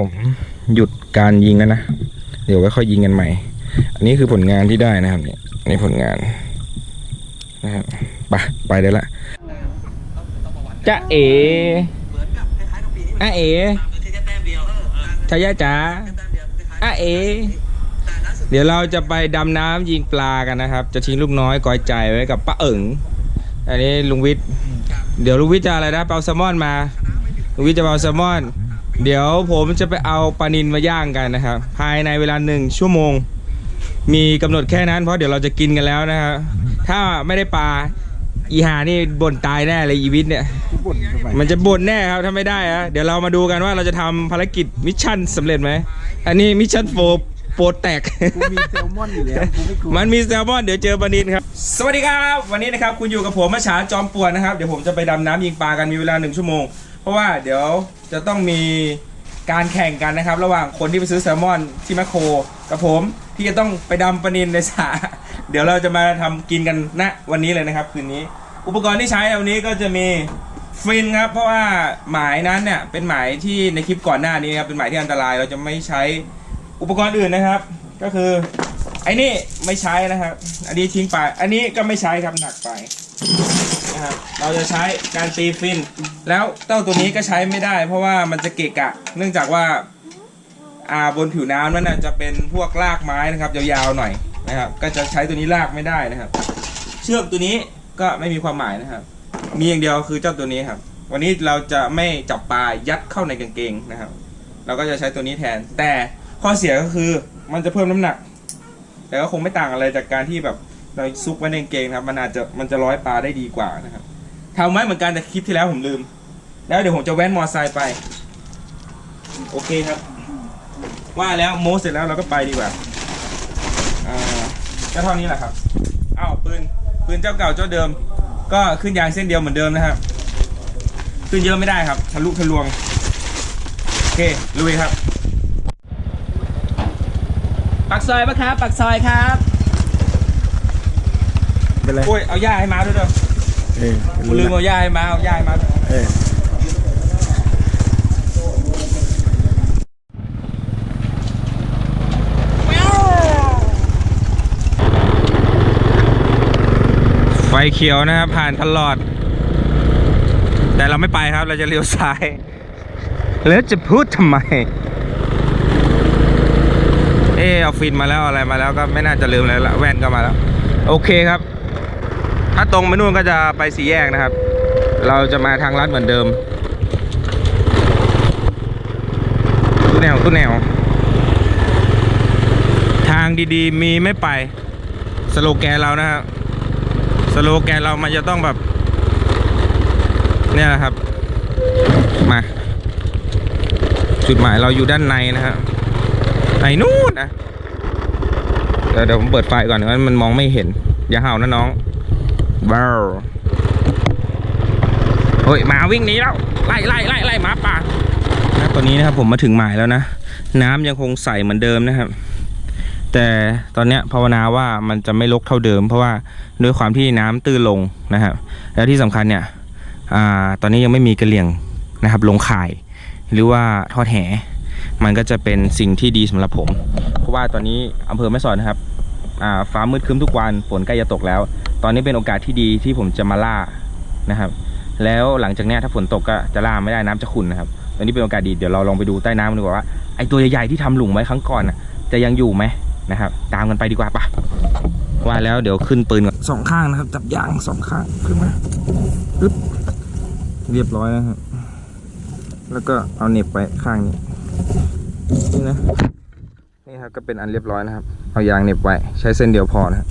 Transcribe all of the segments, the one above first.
ผมหยุดการยิงแล้วนะ เดี๋ยวไว้ค่อยยิงกันใหม่ อันนี้คือผลงานที่ได้นะครับเนี่ยนนี้ผลงานนะครับไปไปได้ละจ้าเอ๋อาเอ๋ชายาจ๋าอาเอ๋เดี๋ยวเราจะไปดำน้ำยิงปลากันนะครับ จะทิ้งลูกน้อยกอยใจไว้กับป้าเอิงอันนี้ลุงวิทย์เดี๋ยวลุงวิทย์จะอะไรนะเปาแซลมอนมาลุงวิทย์จะเปาแซลมอน เดี๋ยวผมจะไปเอาปลานินมาย่างกันนะครับ ภายในเวลาหนึ่งชั่วโมง มีกำหนดแค่นั้นเพราะเดี๋ยวเราจะกินกันแล้วนะครับถ้าไม่ได้ปลาอีหานี่บ่นตายแน่เลยอีวิทย์เนี่ยบ่นทำไมมันจะบ่นแน่ครับถ้าไม่ได้อะเดี๋ยวเรามาดูกันว่าเราจะทำภารกิจมิชชั่นสำเร็จไหมอันนี้มิชชั่นโฟโปรแตกกูมีแซลมอนอยู่แล้วกูไม่กลัวมันมีแซลมอนเดี๋ยวเจอปลานินครับ สวัสดีครับ วันนี้นะครับคุณอยู่กับผมมาฉาจอมป่วนนะครับ เดี๋ยวผมจะไปดำน้ำยิงปลากันมีเวลาหนึ่งชั่วโมง เพราะว่าเดี๋ยว จะต้องมีการแข่งกันนะครับ ระหว่างคนที่ไปซื้อแซลมอนที่แมคโครกับผมที่จะต้องไปดำปลานินในสระเดี๋ยวเราจะมาทำกินกันณวันนี้เลยนะครับ คืนนี้ อุปกรณ์ที่ใช้ในวันนี้ก็จะมีฟินครับ เพราะว่าหมายนั้นเนี่ยเป็นหมายที่ในคลิปก่อนหน้านี้ครับเป็นหมายที่อันตรายเราจะไม่ใช้อุปกรณ์อื่นนะครับ ก็คือไอ้นี่ไม่ใช้นะครับ อันนี้ทิ้งไป อันนี้ก็ไม่ใช้ครับหนักไป นะครับเราจะใช้การตีฟิน แล้วเต้าตัวนี้ก็ใช้ไม่ได้ เพราะว่ามันจะเกะกะ เนื่องจากว่าอ่าบนผิวน้ำนั้นนะจะเป็นพวกรากไม้นะครับยาวๆหน่อยนะครับ ก็จะใช้ตัวนี้ลากไม่ได้นะครับ เชือกตัวนี้ก็ไม่มีความหมายนะครับ มีอย่างเดียวคือเจ้าตัวนี้ครับ วันนี้เราจะไม่จับปลายัดเข้าในกางเกงนะครับ เราก็จะใช้ตัวนี้แทน แต่ข้อเสียก็คือมันจะเพิ่มน้ำหนัก แต่ก็คงไม่ต่างอะไรจากการที่แบบ เราซุกไว้ในกางเกงนะครับ มันอาจจะมันจะร้อยปลาได้ดีกว่านะครับทำไว้เหมือนกันแต่คลิปที่แล้วผมลืม แล้วเดี๋ยวผมจะแว้นมอไซค์ไป โอเคครับ ว่าแล้วโมเสร็จแล้วเราก็ไปดีกว่าอ่าก็เท่านี้แหละครับอ้าวปืนปืนเจ้าเก่าเจ้าเดิม ก็ขึ้นยางเส้นเดียวเหมือนเดิมนะครับขึ้นเยอะไม่ได้ครับทะลุทะลวงโอเคลุยครับปักซอยปะครับปักซอยครับ เป็นไร โอ้ยเอาหญ้าให้ม้าด้วยเด้อเออกูลืมเอาหญ้าให้ม้าเอาหญ้าให้ม้าด้วยเออไฟเขียวนะครับผ่านตลอด แต่เราไม่ไปครับเราจะเลี้ยวซ้าย แล้วจะพูดทำไม เออเอาฟินมาแล้วอะไรมาแล้วก็ไม่น่าจะลืมอะไรละแว่นก็มาแล้ว โอเคครับ ถ้าตรงไปนู่นก็จะไปสี่แยกนะครับ เราจะมาทางลัดเหมือนเดิมตู้แนวตู้แนว ทางดีๆ มีไม่ไป สโลแกนเรานะครับ สโลแกนเรามันจะต้องแบบ เนี่ยนะครับ มา จุดหมายเราอยู่ด้านในนะครับในนู่นนะเดี๋ยวเดี๋ยวผมเปิดไฟก่อนงั้นมันมองไม่เห็น อย่าเห่านะน้อง ว้าวเฮ้ยหมาวิ่งหนีแล้วไล่ไล่ไล่ไล่หมาป่าตอนนี้นะครับผมมาถึงหมายแล้วนะ น้ำยังคงใสเหมือนเดิมนะครับ แต่ตอนนี้ภาวนาว่ามันจะไม่ลกเท่าเดิม เพราะว่าด้วยความที่น้ำตื้นลงนะครับแล้วที่สำคัญเนี่ยอตอนนี้ยังไม่มีกระเหลี่ยงนะครับ ลงข่าย หรือว่าทอดแหมันก็จะเป็นสิ่งที่ดีสำหรับผม เพราะว่าตอนนี้อำเภอแม่สอดนะครับ ฟ้ามืดครึ้มทุกวันฝนใกล้จะตกแล้ว ตอนนี้เป็นโอกาสที่ดีที่ผมจะมาล่านะครับ แล้วหลังจากนี้ถ้าฝนตกก็จะล่าไม่ได้น้ำจะขุ่นนะครับตอนนี้เป็นโอกาสดีเดี๋ยวเราลองไปดูใต้น้ำดีกว่าว่าไอตัวใหญ่ๆที่ทำหลุมไว้ครั้งก่อนจะยังอยู่ไหมนะครับ ตามกันไปดีกว่าปะว่าแล้วเดี๋ยวขึ้นปืนก่อนสองข้างนะครับ จับยางสองข้างขึ้นมาปึ๊บเรียบร้อยนะครับแล้วก็เอาเน็บไปข้างนี้นี่นะ นี่ครับก็เป็นอันเรียบร้อยนะครับ เอายางเหน็บไว้ใช้เส้นเดียวพอนะครับ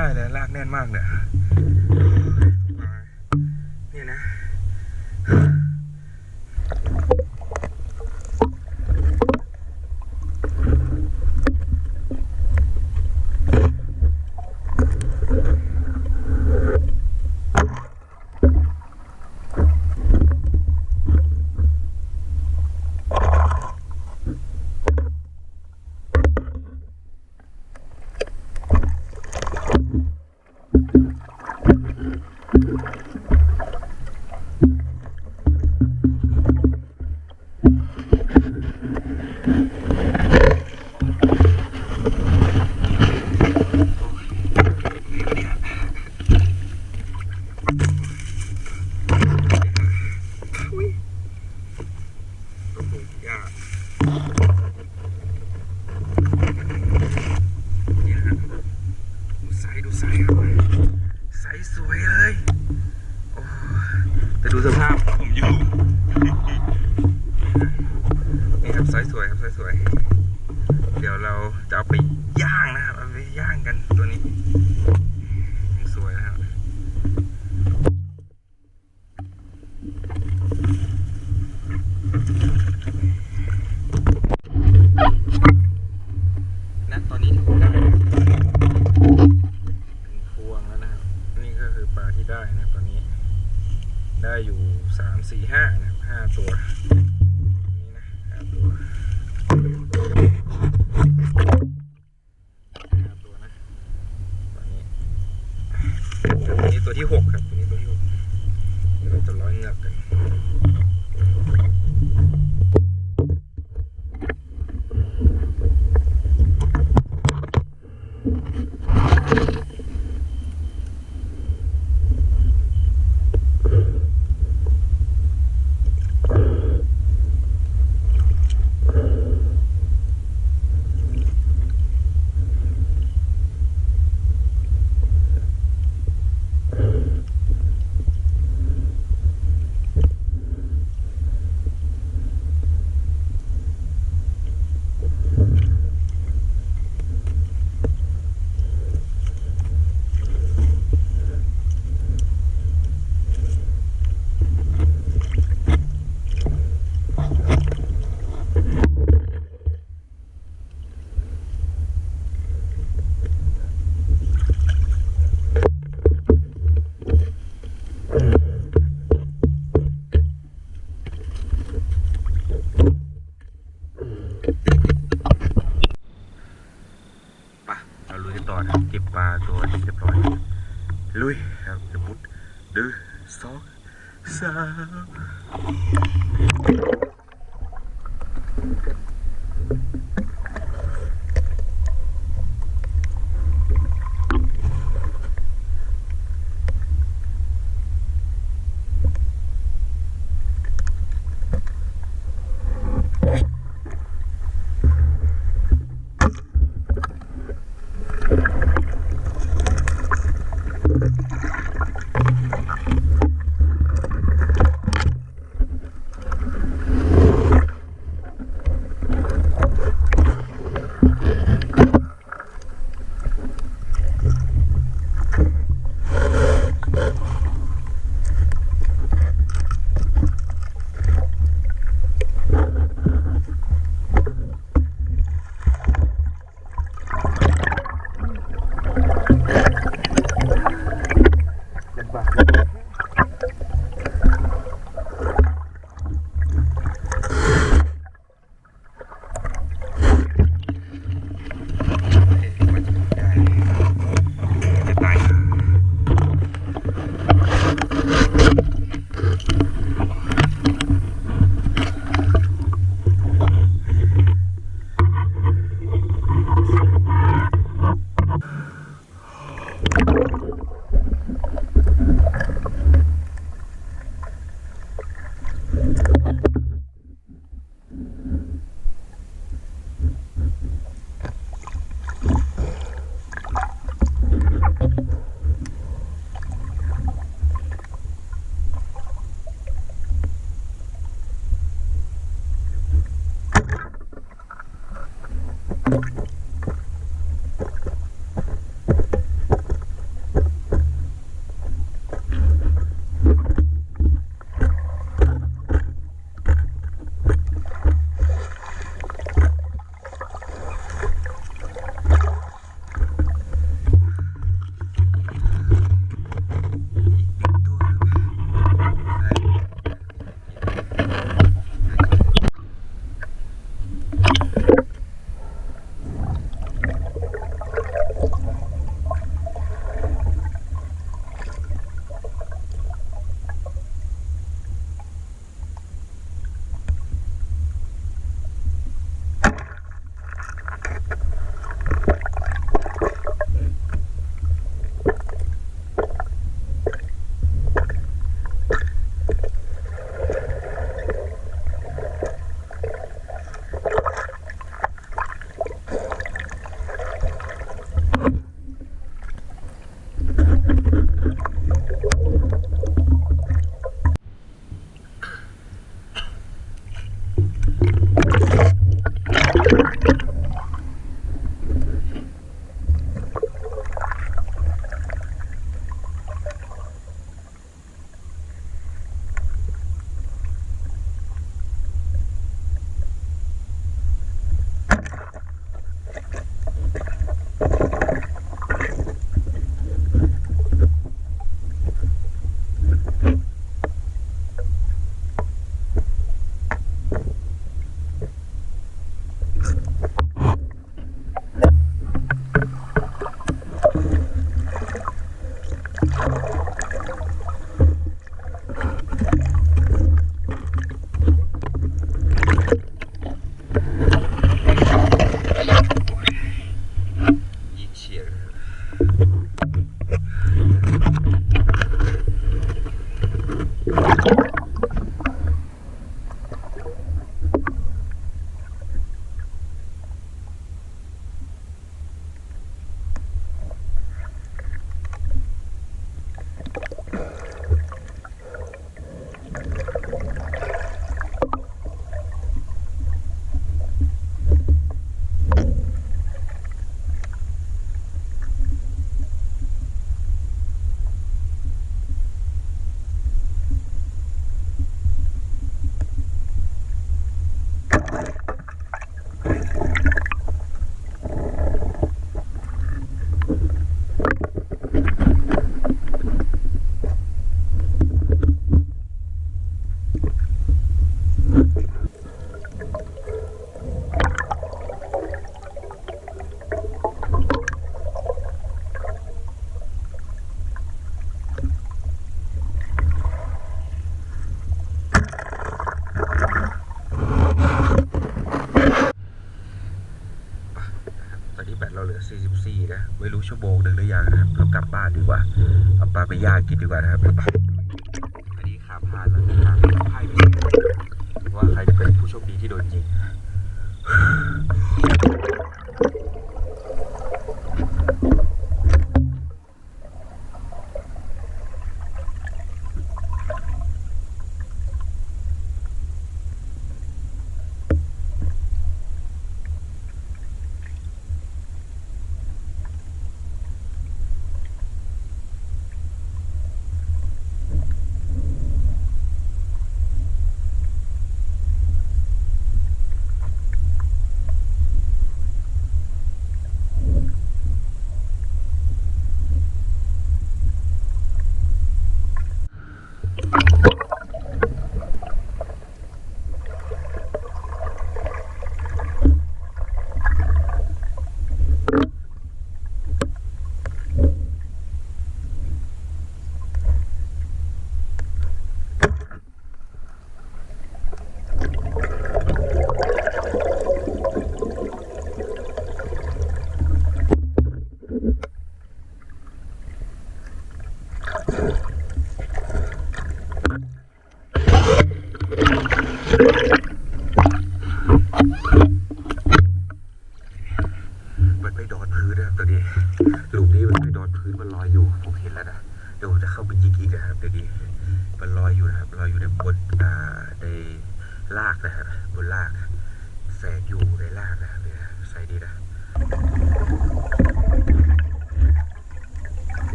ได้เลยลากแน่นมากเลย ลาตัวที่เรียบร้อยลุยครัจะมุดดื้อสองสาม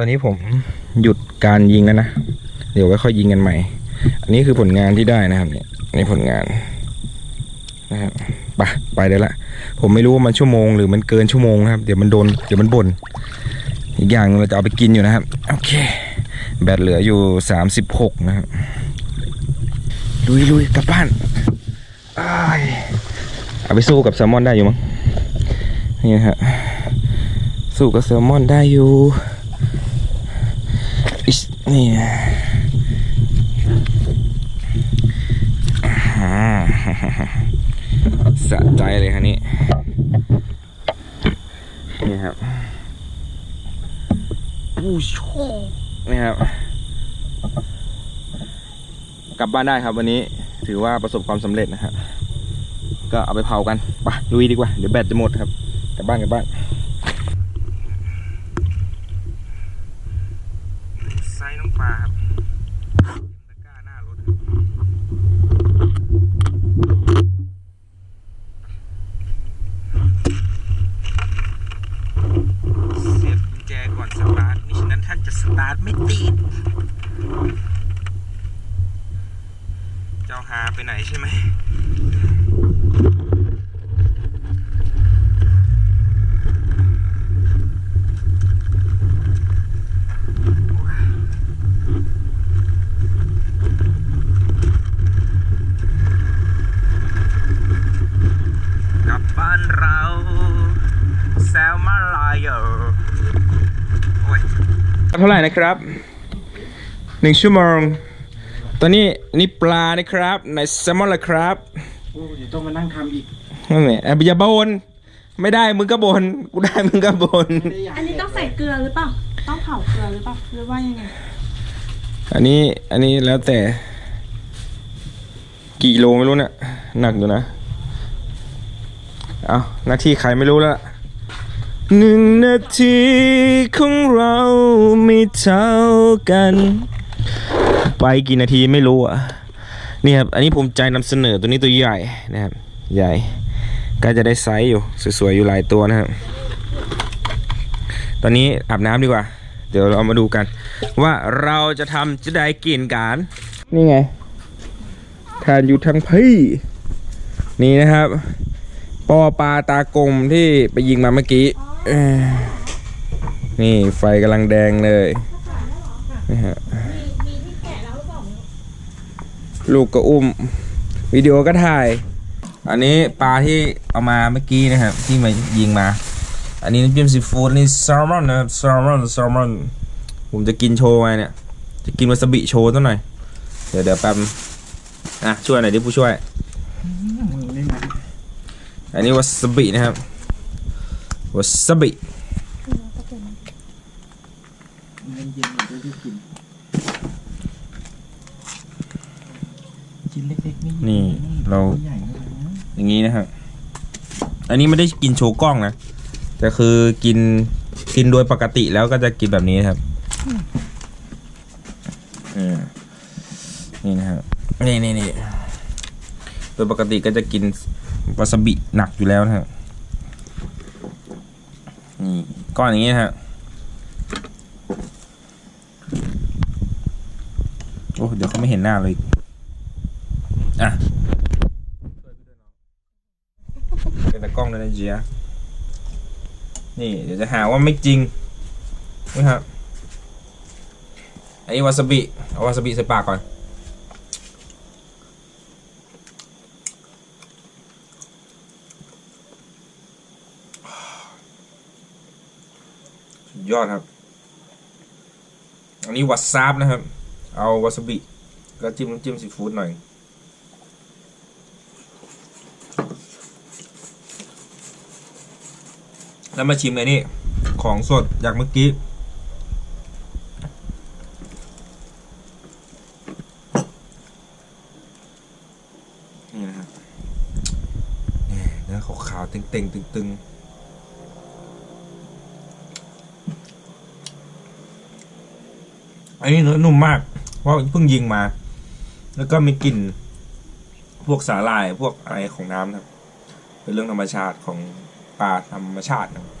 อนนี้ผมหยุดการยิงแล้วนะ เดี๋ยวไว้ค่อยยิงกันใหม่ อันนี้คือผลงานที่ได้นะครับเนี่ยนี่ผลงานนะครับไปไปได้ละ ผมไม่รู้ว่ามันชั่วโมงหรือมันเกินชั่วโมงนะครับเดี๋ยวมันโดนเดี๋ยวมันบ่นอีกอย่างเราจะเอาไปกินอยู่นะครับโอเค แบตเหลืออยู่36นะครับลุยลุยกลับบ้านเอาไปสู้กับแซลมอนได้อยู่มั้งนี่ฮะสู้กับแซลมอนได้อยู่ นี่อ่าสะใจเลยฮะนี่นี่ครับอู้ชนี่ครับ กลับบ้านได้ครับวันนี้ถือว่าประสบความสำเร็จนะฮะก็เอาไปเผากันไปลุยดีกว่า เดี๋ยวแบตจะหมดครับกลับบ้านกลับบ้านไซน้องปลาครับตะกร้าหน้ารถครับเสียบกุญแจก่อนสตาร์ทมิฉะนั้นท่านจะสตาร์ทไม่ติด เจ้าหาไปไหนใช่ไหม กลับบ้านเราแซลมาลายอโอ้ย เท่าไหร่นะครับหนึ่งชั่วโมง ตอนนี้นี่ปลานะครับในแซลมอนละครับโอ้เดี๋ยวต้องมานั่งทำอีกนั่นแหละอย่าบนไม่ได้มึงก็บนกูได้มึงก็บนไม่ได้อยากอันนี้ต้องใส่เกลือหรือเปล่าต้องเผาเกลือหรือเปล่าหรือว่ายังไงอันนี้อันนี้แล้วแต่ กี่โลไม่รู้เนี่ยหนักอยู่นะเอาหน้าที่ใครไม่รู้ละ หนึ่งนาทีของเราไม่เท่ากัน ไปกี่นาทีไม่รู้อะนี่ครับ อันนี้ภูมิใจนำเสนอตัวนี้ตัวใหญ่นะครับ ใหญ่ก็จะได้ไซส์อยู่ สวยๆ อยู่หลายตัวนะครับ ตอนนี้อาบน้ำดีกว่า เดี๋ยวเรามาดูกัน ว่าเราจะทำจะได้กินกัน นี่ไง ทานอยู่ทั้งพี่นี่นะครับ ปอปลาตากลมที่ไปยิงมาเมื่อกี้ นี่ไฟกำลังแดงเลยนี่ฮะลูกก็อุ้ม วิดีโอก็ถ่าย อันนี้ปลาที่เอามาเมื่อกี้นะครับ ที่มายิงมา อันนี้น้ำจิ้มซีฟู้ดนี่แซลมอนนะครับแซลมอนแซลมอนผมจะกินโชว์ไงเนี่ย จะกินวาซาบิโชว์สักหน่อย เดี๋ยวเดี๋ยวแป๊บอะช่วยหน่อยดิผู้ช่วยไม่มาอันนี้วาซาบินะครับ วาซาบิเย็นเย็นๆเดี๋ยวจะได้กินชิ้นเล็กๆนี่นี่เรา ใหญ่นะอย่างนี้นะครับ อันนี้ไม่ได้กินโชว์กล้องนะ แต่คือกินกินโดยปกติแล้วก็จะกินแบบนี้นะครับอืมนี่นะครับนี่นี่นี่โดยปกติก็จะกินวาซาบิหนักอยู่แล้วนะครับ นี่ ก้อนอย่างนี้นะโอ้เดี๋ยวเขาไม่เห็นหน้าเลยอะเป็นตากล้องด้วยนะเจียนี่เดี๋ยวจะหาว่าไม่จริงนะครับอันนี้วาซาบิเอาวาซาบิใส่ปากก่อน ยอดครับ อันนี้วาซาบนะครับ เอาวาซาบิก็จิ้มน้ำจิ้มซีฟู้ดหน่อยแล้วมาชิมเลยนี่ ของสดจากเมื่อกี้ นี่นะครับนี่เนื้อขาวๆเต่งๆตึงๆ อันนี้เนื้อนุ่มมาก เพ ราะเพิ่งยิงมา แล้วก็มีกลิ่นพวกสาหร่ายพวกอะไรของน้ำนะครับ เป็นเรื่องธรรมชาติของปลาธรรมชาตินะครับ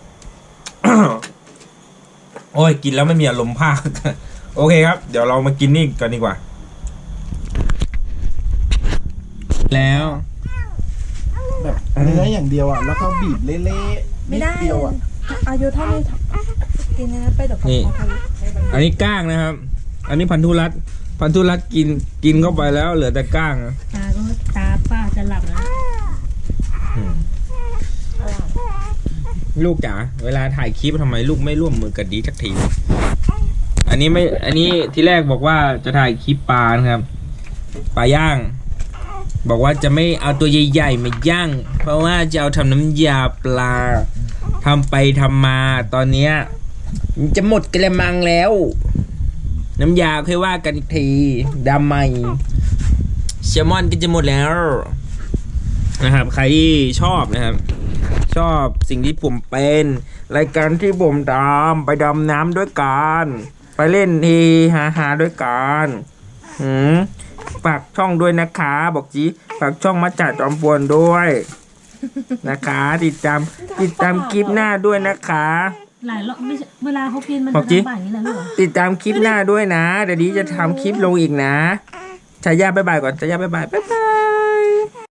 โอ้ยกินแล้วไม่มีอารมณ์ภาค โอเคครับ เดี๋ยวเรามากินนี่กันดีกว่า แล้ว แบบเนื้ออย่างเดียวอะ แล้วก็บีบเละๆไม่ได้นิเดียวอะอายุเท่านี้กินอันนั้นไปเดี๋ยวเขานี่เขาทำอันนี้ก้างนะครับ อันนี้พันธุรัตน์ พันธุรัตน์กินกินเข้าไปแล้วเหลือแต่ก้างอะตาก็ตาป้าจะหลับแล้วลูกจ๋าเวลาถ่ายคลิปทำไมลูกไม่ร่วมมือกับดีสักทีอันนี้ไม่อันนี้ที่แรกบอกว่าจะถ่ายคลิปปลานะครับปลาย่าง บอกว่าจะไม่เอาตัวใหญ่ๆมาย่าง เพราะว่าจะเอาทำน้ำยาปลาทำไปทำมาตอนเนี้ยมันจะหมดกระมังแล้ว น้ำยาค่อยว่ากันอีกทีดำใหม่เชลมอนก็จะหมดแล้ว นะครับ ใครที่ชอบนะครับ ชอบสิ่งที่ผมเป็น รายการที่ผมดำไปดำน้ำด้วยกัน ไปเล่นเฮฮาฮาด้วยกันหืมฝากช่องด้วยนะคะ บอกจีฝากช่องมาจัดจอมปวนด้วย นะคะ ติดตามติดตามคลิปหน้าด้วยนะคะ หลายรอบไม่ใช่เวลาเขากินมันบอกจะจิลำบากอย่างนี้แหละลูกเหรอติดตามคลิปหน้าด้วยนะ เดี๋ยวนี้จะทำคลิปลงอีกนะชายาบ๊ายบายก่อนชายาบ๊ายบายบ๊ายบาย